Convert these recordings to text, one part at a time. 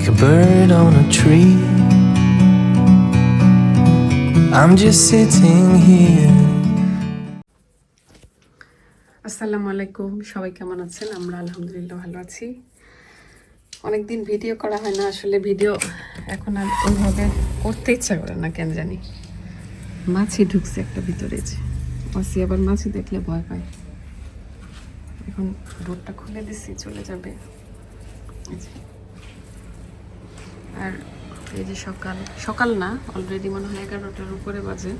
like a bird on a tree. I'm just sitting here. আসসালামু আলাইকুম, সবাই কেমন আছেন আমরা আলহামদুলিল্লাহ ভালো আছি অনেকদিন ভিডিও করা হয় না, আসলে ভিডিও এখন আর ওইভাবে করতে ইচ্ছা করে না, কেন জানি মাছি ঢুকছে একটা ভিতরে যে অসি আবার মাছি দেখলে ভয় পায় এখন ডোরটা খুলে দিচ্ছি চলে যাবে। আর এই যে সকাল সকাল না অলরেডি মনে হয় এগারোটার উপরে বাজে।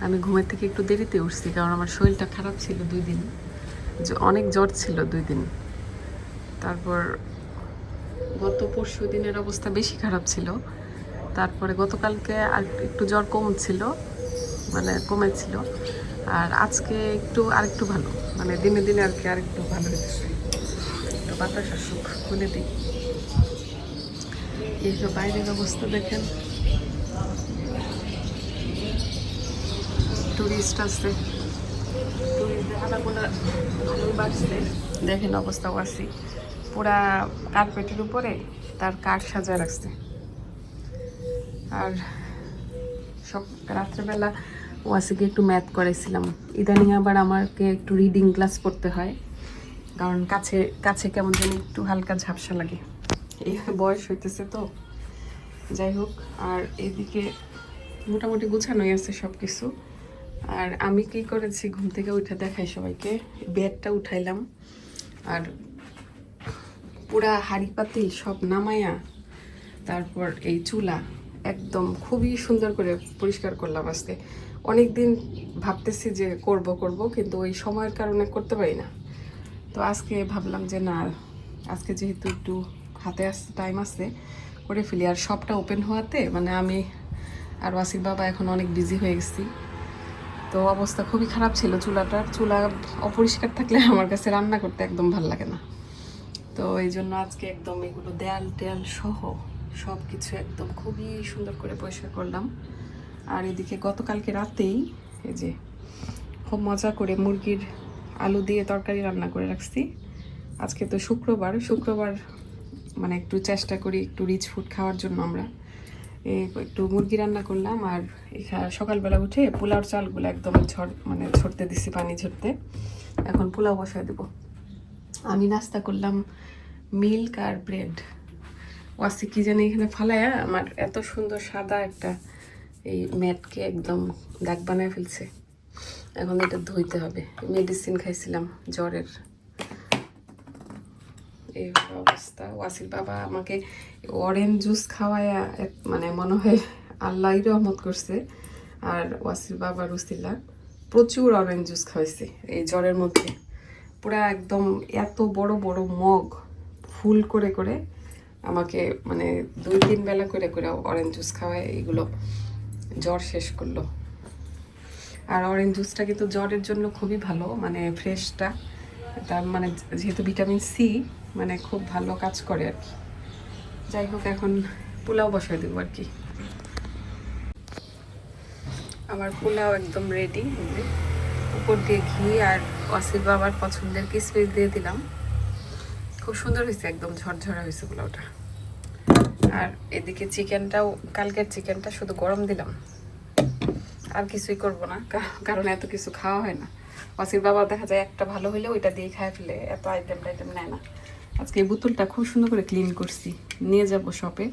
আমি ঘুমের থেকে একটু দেরিতে উঠছি, কারণ আমার শরীরটা খারাপ ছিল দুই দিন। জ- অনেক জ্বর ছিল দুই দিন। তারপর গত পরশু দিনের অবস্থা বেশি খারাপ ছিল। তারপরে গতকালকে আর একটু জ্বর কমছিল মানে কমেছিল আর আজকে একটু, আরেকটু ভালো। মানে দিনে দিনে আর কি আরেকটু ভালো হয়েছে একটু বাতাস আসুক খুলে দিই। এই যে বাইরের অবস্থা দেখেন। টুরিস্ট আছে দেখেন অবস্থা ওয়াসি পুরা কার্পেটের উপরে তার কাঠ সাজা রাখছে। আর সব রাত্রেবেলা ওয়াসিকে একটু ম্যাথ করেছিলাম ইদানিং আবার আমাকে একটু রিডিং ক্লাস করতে হয়। কারণ কাছে কাছে কেমন যেন একটু হালকা ঝাপসা লাগে। এই বয়স হইতেছে তো। যাই হোক, আর এদিকে মোটামুটি গুছানোই আছে সব কিছু আর আমি কি করেছি, ঘুম থেকে উঠে দেখাই সবাইকে। বেডটা উঠাইলাম। আর পুরা হাড়ি পাতিল সব নামায়া তারপর এই চুলা একদম খুবই সুন্দর করে পরিষ্কার করলাম আজকে। অনেক দিন ভাবতেছি যে করব করব, কিন্তু ওই সময়ের কারণে করতে পারি না। তো আজকে ভাবলাম যে না, আজকে যেহেতু একটু হাতে আসতে টাইম আছে করে ফেলি। আর সবটা ওপেন হওয়াতে মানে আমি আর ওয়াসির বাবা এখন অনেক বিজি হয়ে গেছি। তো অবস্থা খুবই খারাপ ছিল চুলাটার চুলা অপরিষ্কার থাকলে আমার কাছে রান্না করতে একদম ভালো লাগে না। তো এই জন্য আজকে একদম এগুলো দেয়াল টেয়াল সহ সব কিছু একদম খুবই সুন্দর করে পরিষ্কার করলাম। আর এদিকে গতকালকে রাতেই এই যে খুব মজা করে মুরগির আলু দিয়ে তরকারি রান্না করে রাখছি। আজকে তো শুক্রবার। শুক্রবার মানে একটু চেষ্টা করি একটু রিচ ফুড খাওয়ার জন্য আমরা। একটু মুরগি রান্না করলাম আর সকালবেলা উঠে পোলাওর চালগুলো একদম ঝড় মানে ঝরতে দিছি পানি ঝরতে। এখন পোলাও বসায় দেবো। আমি নাস্তা করলাম মিল্ক আর ব্রেড ওয়াসি কি জানি এখানে ফালায়া, আমার এত সুন্দর সাদা একটা এই ম্যাটকে একদম দাগ বানায় ফেলছে। এখন এটা ধুইতে হবে। মেডিসিন খাইছিলাম জ্বরের। এই অবস্থা ওয়াসির বাবা আমাকে অরেঞ্জ জুস খাওয়ায়া মানে মনে হয় আল্লাহ রহমত করছে। আর ওয়াসির বাবা রুসিলা প্রচুর অরেঞ্জ জুস খাওয়াইছে এই জ্বরের মধ্যে। পুরা একদম এত বড় বড় মগ ফুল করে করে আমাকে মানে দুই, তিন বেলা করে করে অরেঞ্জ জুস খাওয়ায় এইগুলো জ্বর শেষ করল। আর অরেঞ্জ জুসটা কিন্তু জ্বরের জন্য খুবই ভালো মানে ফ্রেশটা তার মানে যেহেতু ভিটামিন সি মানে খুব ভালো কাজ করে আর কি। যাই হোক, এখন পোলাও বসাই দেবো আর কি। আমার পোলাও একদম রেডি উপর দিয়ে ঘি আর অসির বাবার পছন্দের কিসমিস দিয়ে দিলাম। খুব সুন্দর হয়েছে, একদম ঝরঝরা হয়েছে পোলাওটা। আর এদিকে চিকেনটাও, কালকের চিকেনটা শুধু গরম দিলাম। আর কিছুই করব না কারণ এত কিছু খাওয়া হয় না। অসির বাবা দেখা যায় একটা ভালো হলে ওইটা দিয়ে খায় ফেলে, এত আইটেম টাইটেম নেয় না। আজকে এই বোতলটা খুব সুন্দর করে ক্লিন করছি। নিয়ে যাব শপে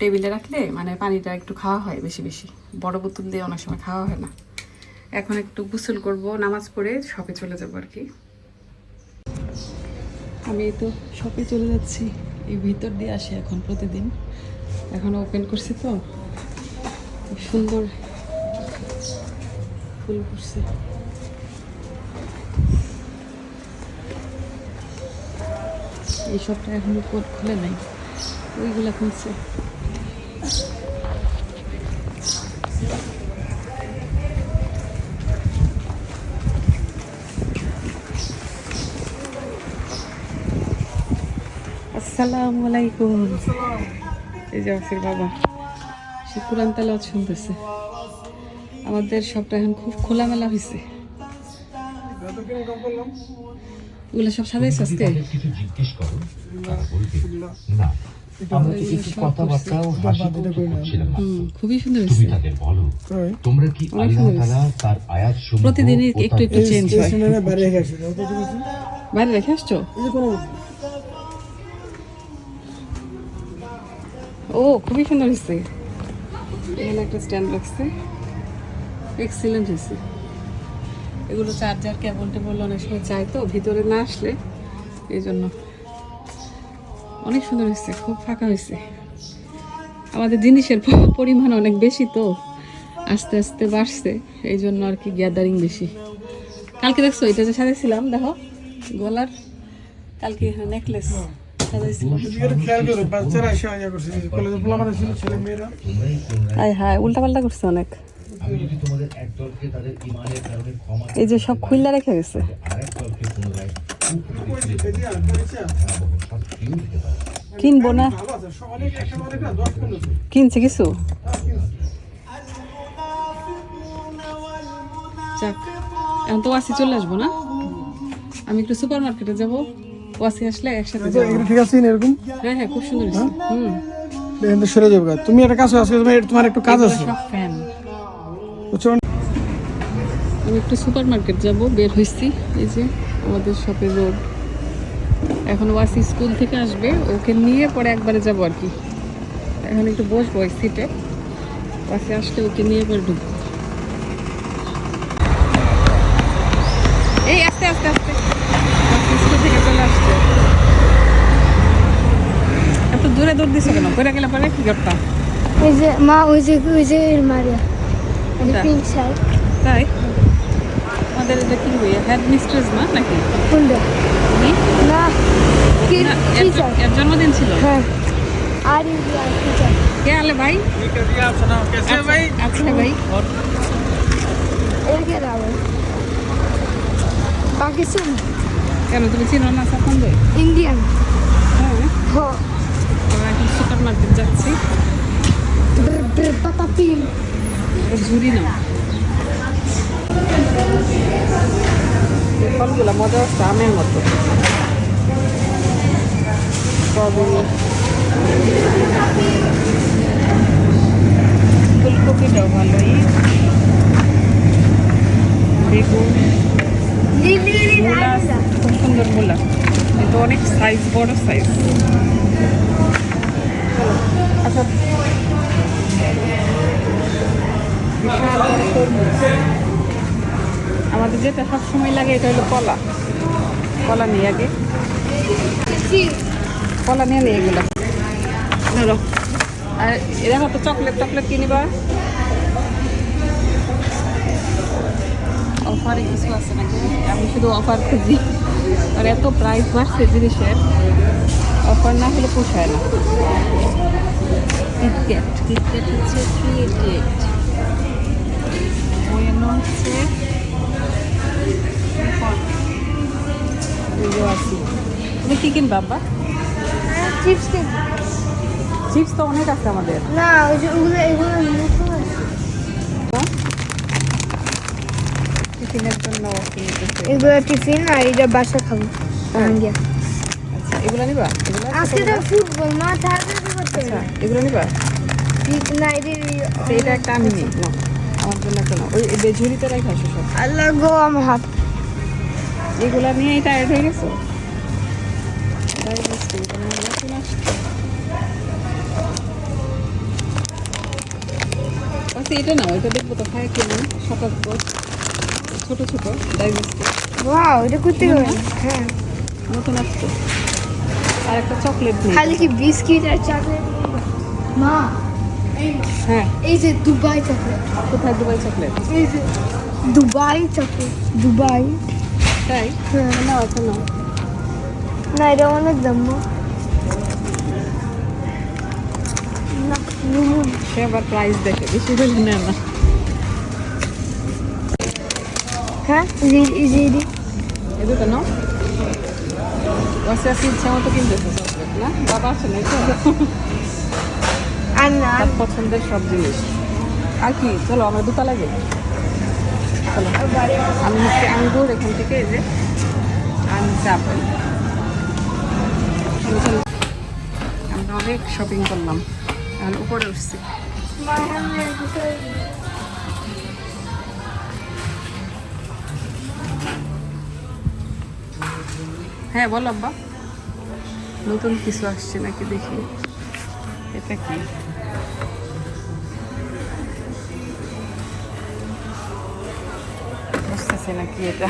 টেবিলে রাখলে মানে পানিটা একটু খাওয়া হয় বেশি বেশি। বড় বোতল দিয়ে অনেক সময় খাওয়া হয় না। এখন একটু গোসল করব, নামাজ পড়ে শপে চলে যাব আর কি আমি তো শপে চলে যাচ্ছি। এই ভিতর দিয়ে আসি এখন প্রতিদিন। এখন ওপেন করছি তো। সুন্দর ফুল ফুটছে। এই সবটা এখনও কোট খুলে নাই। ওইগুলা খুলছে। আসসালামু আলাইকুম। এই যে আসির বাবা, সে কোরআন তালাওয়াত শুনতেছে। আমাদের সবটা এখন খুব খোলামেলা হয়েছে ওগুলো সব সাজাইছে আজকে? আমরা তো একটু কথাবার্তা ও হাসি করছিলাম খুবই সুন্দর তুমি তাদের বলো তোমরা কি আল্লাহ তাআলা তার আয়াত সমূহ প্রতিদিনই একটু একটু চেঞ্জ হয়। বাইরে রেখে আসছি বাইরে রেখে ও খুবই সুন্দর হয়েছে। এখানে একটা স্ট্যান্ড রাখছে। এক্সিলেন্ট হয়েছে। এগুলো চার্জার কেবল টেবল অনেক সময় চাই তো ভিতরে না আসলে এই জন্য। অনেক সুন্দর হয়েছে খুব ফাঁকা হয়েছে। আমাদের জিনিসের পরিমাণ অনেক বেশি তো আস্তে আস্তে বাড়ছে এই জন্য আর কি গ্যাদারিং বেশি। কালকে দেখছ এটা যে সাজাইছিলাম দেখো গলার কালকে নেকলেস হায় হায় উল্টা পাল্টা করছে অনেক। এই যে সব খুললা রেখে গেছে। কিনবো না। আছে কিনছে কিছু। যাক এখন তো ওয়াসি চলে আসব না? আমি একটু সুপার মার্কেটে যাব ওয়াসি আসলে একসাথে ঠিক আছে না এরকম? হ্যাঁ হ্যাঁ খুব সুন্দর হয়েছে। হুম। সরে যাবে তুমি একটা কাজ আজকে তোমার তোমার একটু কাজ আছে। আমি একটু সুপার মার্কেট যাব বের হয়েছি। এই যে আমাদের শপের রোড। এখন ওয়াসি স্কুল থেকে আসবে ওকে নিয়ে পরে একবারে যাব আর কি। এখন একটু বসবো ওই সিটে ওয়াসি আসলে ওকে নিয়ে পরে ঢুকবো। এই আস্তে আস্তে আস্তে। স্কুল থেকে চলে আসছে। এত দূরে দৌড় দিছো কেন? করে গেলে পরে কি করতাম ওই যে মা ওই যে ওই যে মারিয়া? পিঙ্ক শার্ট তাই? আমাদের এটা কি হয়ে হেড মিস্ট্রেস না নাকি কোনটা উনি? না কি না, এর জ- টিচার এর জন্মদিন ছিল হ্যাঁ আর ইন্ডিয়ান টিচার কে আলে ভাই कैसे भाई আচ্ছা ভাই এর কে রাবো পাকিস্তান কেন তুমি চিনো না সাফন্দ ইন্ডিয়ান হ্যাঁ হো আমরা এখন সুপার মার্কেট যাচ্ছি ব্র ব্র পাপা পিম এটা ঝুড়ি না এই ফলগুলো মজা হচ্ছে, আমের মতো। ফুলকপিটাও ভালোই। বেগুন। মূলা খুব সুন্দর মূলা। কিন্তু অনেক সাইজ বড় সাইজ আচ্ছা। বিশাল। আমাদের যেটা সব সময় লাগে এটা হলো কলা। কলা নিয়ে আগে। কলা নিয়ে নিয়ে এগুলো। ধরো আর এরকম হয়তো চকলেট টকলেট কিনিবা অফারে কিছু আছে নাকি? আমি শুধু অফার খুঁজি। আর এত প্রাইস বাড়ছে জিনিসের। অফার না হলে পোষায় না। কিটক্যাট কিটক্যাট হচ্ছে থ্রি এইটি এইট হচ্ছে তুমি কি কিনবা আব্বা? চিপস চিপস তো অনেক আছে আমাদের। না ওগুলো এগুলো টিফিনের জন্য এগুলো টিফিন আর এটা বাসা খাব। আঙ্গিয়া আচ্ছা এগুলো নিবা? এগুলো আজকে তো ফুটবল মা করতে আচ্ছা এগুলো নিবা? না এটা আচ্ছা, একটা আমি নিই। নাও। আমার জন্য একটা ওই ঝুড়িতে রেখে সব। আল্লাহ গো আমার হাত। এগুলা নিয়ে টায়ার্ড হয়ে গেছো। আচ্ছা এটা নাও এটা দেখব তো খায় কেমন সাতাত্তর ছোট ছোট ডাইজেস্টিভ ওয়াও এটা করতে হবে হ্যাঁ। নতুন আসছে। আর একটা চকলেট খালি কি বিস্কিট আর চকলেট মা হ্যাঁ। এই যে দুবাই চকলেট কোথায় দুবাই চকলেট এই যে দুবাই চকলেট দুবাই। হ্যাঁ নাও আচ্ছা নাও না এটা অনেক দাম না না। সে আবার প্রাইস দেখে বেশি হলে নেয় না। হ্যাঁ এই যে এই যে এই যে। এ দুটো নাও। বসে আছে ইচ্ছা মতো কিনতেছে চকলেট না? বাবা আছে না তো আর না। পছন্দের সব জিনিস। আর কি চলো আমার দুটা লাগে। চলো, আমি হচ্ছে আঙ্গুর এখান থেকে যে আমি আপেল চলো চলো। আমি অনেক শপিং করলাম। এখন উপরে উঠছি। হ্যাঁ বল আব্বা। নতুন কিছু আসছে নাকি দেখি। এটা কি? বুঝতেছি না কি এটা?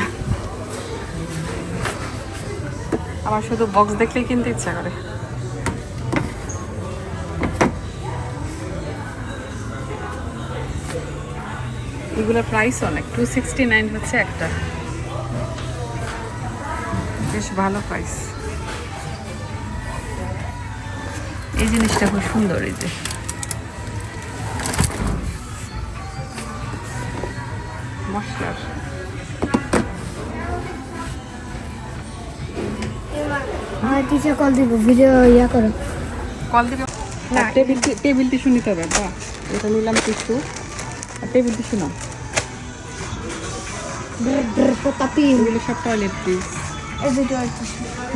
আমার শুধু বক্স দেখলেই কিনতে ইচ্ছা করে। এগুলোর প্রাইস অনেক। টু সিক্সটি নাইন হচ্ছে একটা। বেশ ভালো প্রাইস এই জিনিসটা খুব সুন্দর এই যে। মশলার। আমার টিচার কল দিব ভিডিও ইয়া করো। কল দিবে? না টেবিল টেবিল টিস্যু নিতে হবে বা এটা নিলাম টিস্যু আর টেবিল টিস্যু এগুলো সব টয়লেট প্লিজ এই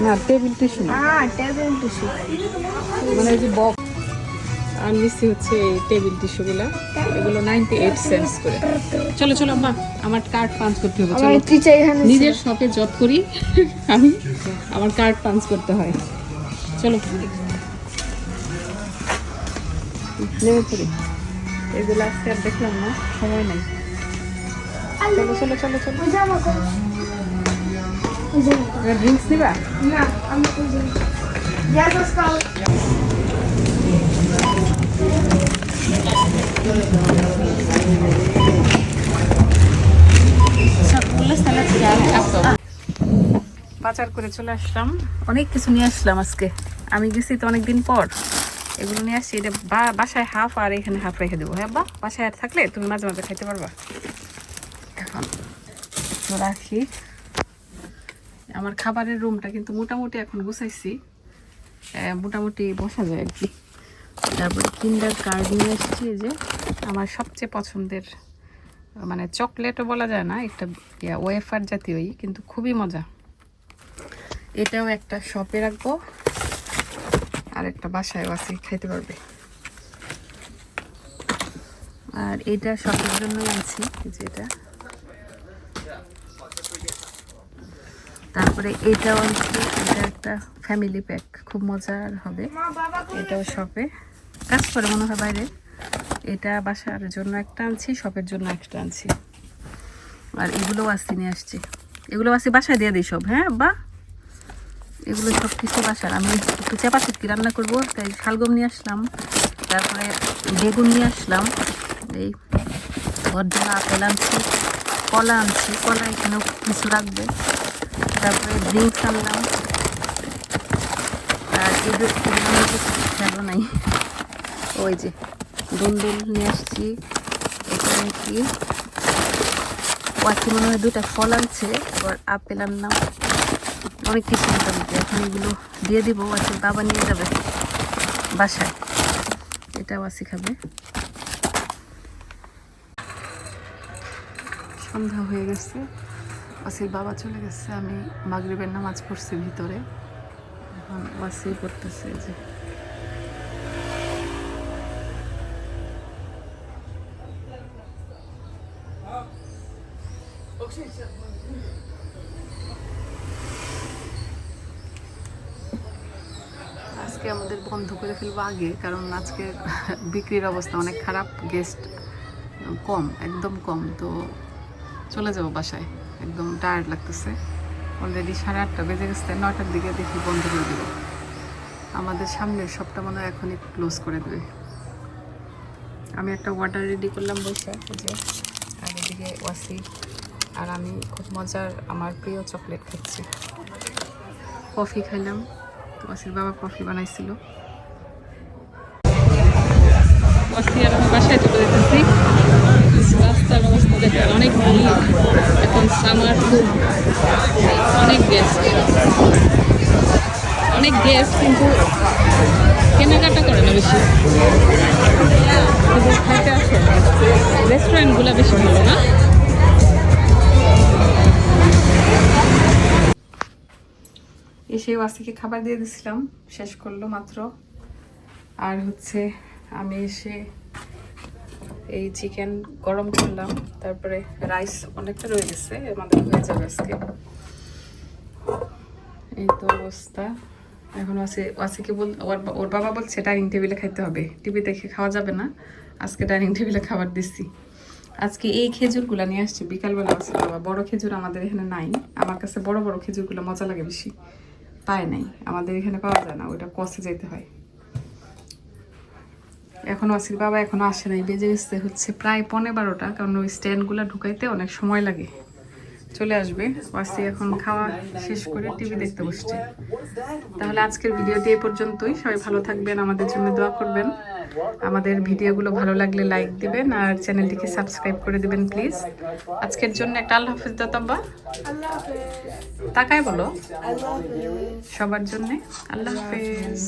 না। টেবিল টিস্যু না হ্যাঁ টেবিল টিস্যু মানে যে বক্স আর নিচ্ছি হচ্ছে টেবিল টিস্যুগুলো এগুলো নাইনটি এইট সেন্টস করে। চলো চলো মা আমার কার্ড পাঞ্চ করতে হবে আমার চলো। টিচার এখানে নিজের শপে জব করি আমি আমার কার্ড পাঞ্চ করতে হয়। চলো। নেমে পড়ি। এগুলো আজকে আর দেখলাম না সময় নাই। চলো চলো চলো চলো। ড্রিঙ্কস নিবা? না আমি বাজার করে চলে আসলাম। অনেক কিছু নিয়ে আসলাম আজকে। আমি গেছি তো অনেকদিন পর। এগুলো নিয়ে আসছি। এটা বাসায় হাফ আর এখানে হাফ রেখে দেবো। হ্যাঁ বা, বাসায় আর থাকলে তুমি মাঝে মাঝে খাইতে পারবা। এখন রাখি। আমার খাবারের রুমটা কিন্তু মোটামুটি এখন গুছাইছি। মোটামুটি বসা যায় আর কি। তারপরে কিন্ডার কার্ড নিয়ে এসেছি যে, আমার সবচেয়ে পছন্দের মানে চকলেটও বলা যায় না, একটা ওয়েফার জাতীয়ই, কিন্তু খুবই মজা। এটাও একটা শপে রাখব। আর একটা বাসায় আছে, খাইতে পারবে। আর এটা শপের জন্যই আনছি, এই যে এটা। তারপরে এটাও আনছি, এটা একটা ফ্যামিলি প্যাক খুব মজার হবে। এটাও শপে কাজ করে মনে হয় বাইরে। এটা বাসার জন্য একটা আনছি শপের জন্য একটা আনছি। আর এগুলোও আসছি নিয়ে আসছি। এগুলো আসছি বাসায় দিয়ে দিই সব হ্যাঁ বা এগুলো সব কিছু বাসার। আমি একটু চাপা চুটকি রান্না করব, তাই শালগম নিয়ে আসলাম, তারপরে বেগুন নিয়ে আসলাম, এই ওর জন্য আপেল আনছি, কলা আনছি, কলা এখানেও কিছু রাখবে, তারপরে ড্রিঙ্কস আনলাম, আর এগুলো নাই, ওই যে দুন্দুল নিয়ে আসছি, এখানে কি? ওয়াকি মনে হয় দুটা ফল আনছে আপেল আনলাম। অনেক কিছু মোটামুটি এখন এগুলো দিয়ে দিব ওয়াসির বাবা নিয়ে যাবে বাসায়। এটা ওয়াসি খাবে সন্ধ্যা হয়ে গেছে। ওয়াসির বাবা চলে গেছে, আমি মাগরিবের নামাজ পড়ছি ভিতরে। এখন ওয়াসি পড়তেছে যে। আজকে আমাদের বন্ধ করে ফেলব আগে, কারণ আজকে বিক্রির অবস্থা অনেক খারাপ গেস্ট কম, একদম কম। তো চলে যাব বাসায়, একদম টায়ার্ড লাগতেছে। অলরেডি সাড়ে আটটা বেজে গেছে নয়টার দিকে দেখি বন্ধ করে দেবো। আমাদের সামনের সবটা মনে হয় এখনই ক্লোজ করে দেবে। আমি একটা ওয়াটার রেডি করলাম বসে যে আর এদিকে ওয়াসি আর আমি খুব মজার আমার প্রিয় চকলেট খাচ্ছি। কফি খাইলাম। ওয়াসির বাবা কফি বানাইছিল। ওয়াসি আর বাসায় চলে যেতেছি। রাস্তার অবস্থা দেখেন, অনেক ভিড়। এখন সামার খুব অনেক গেস্ট অনেক গেস্ট কিন্তু কেনাকাটা করে না বেশি। খাইতে আসে রেস্টুরেন্টগুলো বেশি ভালো না? এসে ওয়াসিকে খাবার দিয়ে দিছিলাম, শেষ করল মাত্র। আর হচ্ছে আমি এসে এই চিকেন গরম করলাম, তারপরে রাইস অনেকটা রয়ে গেছে মধ্যে হয়ে যাবে আজকে। এই তো অবস্থা। এখন আছে ওয়াসিকে বল, ওর বাবা বলছে ডাইনিং টেবিলে খাইতে হবে। টিভি দেখে খাওয়া যাবে না। আজকে ডাইনিং টেবিলে খাবার দিচ্ছি আজকে এই খেজুরগুলো নিয়ে আসছি। বিকালবেলা আছে বাবা, বড় খেজুর আমাদের এখানে নাই। আমার কাছে বড় বড় খেজুরগুলো মজা লাগে বেশি। পায় নাই। আমাদের এখানে পাওয়া যায় না, ওইটা কষে যেতে হয়। এখন আসির বাবা এখনও আসে নাই, বেজে গেছে হচ্ছে প্রায় পনেরো বারোটা, কারণ ওই স্ট্যান্ডগুলো ঢুকাইতে অনেক সময় লাগে। চলে আসবে। ওয়াসি এখন খাওয়া শেষ করে টিভি দেখতে বসছে। তাহলে আজকের ভিডিওটি এই পর্যন্তই। সবাই ভালো থাকবেন, আমাদের জন্য দোয়া করবেন। আমাদের ভিডিওগুলো ভালো লাগলে লাইক দিবেন আর চ্যানেলটিকে সাবস্ক্রাইব করে দিবেন প্লিজ আজকের জন্য একটা আল্লাহ হাফিজ দাতাব্বা তাকায় বলো। সবার জন্যে আল্লাহ হাফেজ।